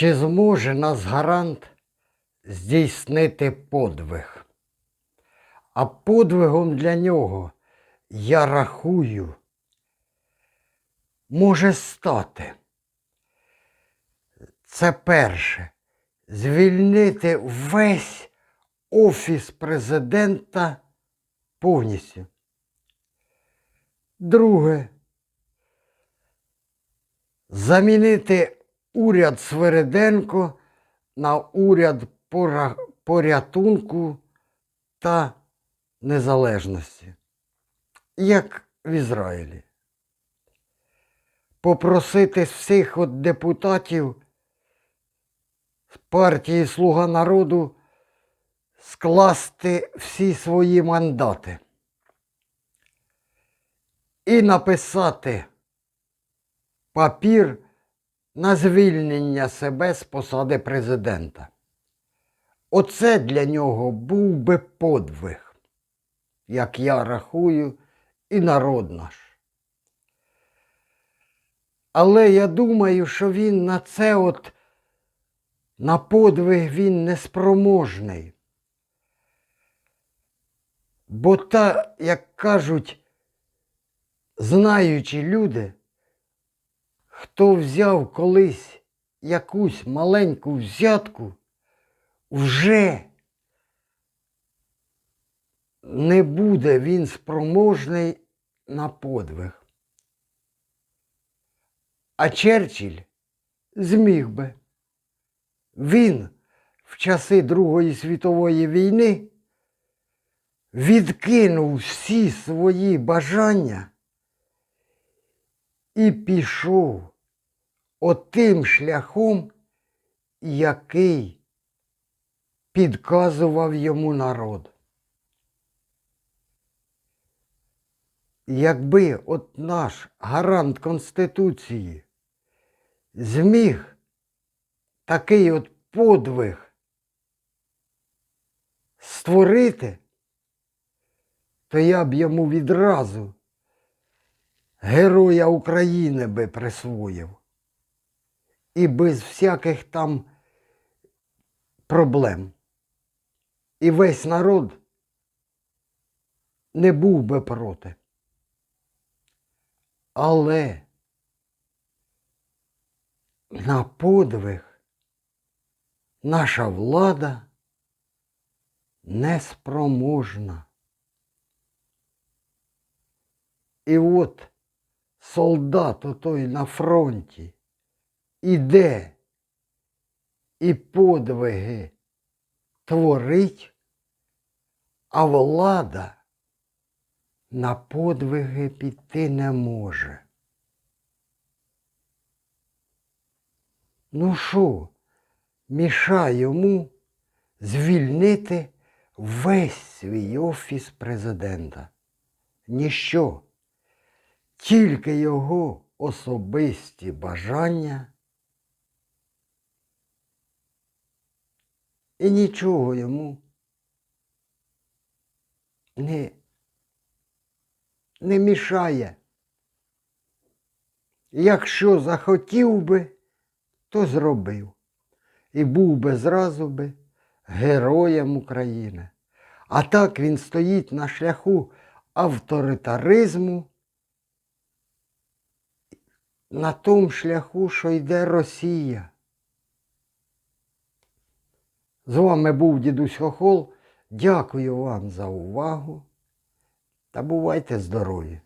Чи зможе нас гарант здійснити подвиг? А подвигом для нього, я рахую, може стати. Це перше. Звільнити весь офіс президента повністю. Друге. Замінити уряд Свериденко на уряд порятунку та незалежності, як в Ізраїлі. Попросити всіх от депутатів з партії Слуга народу скласти всі свої мандати і написати папір на звільнення себе з посади президента. Оце для нього був би подвиг, як я рахую, і народ наш. Але я думаю, що він на це от, на подвиг він неспроможний. Бо та, як кажуть, знаючі люди, хто взяв колись якусь маленьку взятку, вже не буде він спроможний на подвиг. А Черчилль зміг би. Він в часи Другої світової війни відкинув всі свої бажання і пішов отим шляхом, який підказував йому народ. Якби от наш гарант Конституції зміг такий от подвиг створити, то я б йому відразу Героя України би присвоїв. І без всяких там проблем. І весь народ не був би проти. Але на подвиг наша влада неспроможна. І от солдат отой на фронті іде і подвиги творить, а влада на подвиги піти не може. Ну що, мішає йому звільнити весь свій офіс президента? Ніщо тільки його особисті бажання і нічого йому не, не мішає. Якщо захотів би, то зробив. І був би зразу би героєм України. А так він стоїть на шляху авторитаризму на тому шляху, що йде Росія. З вами був дідусь Хохол. Дякую вам за увагу та бувайте здорові!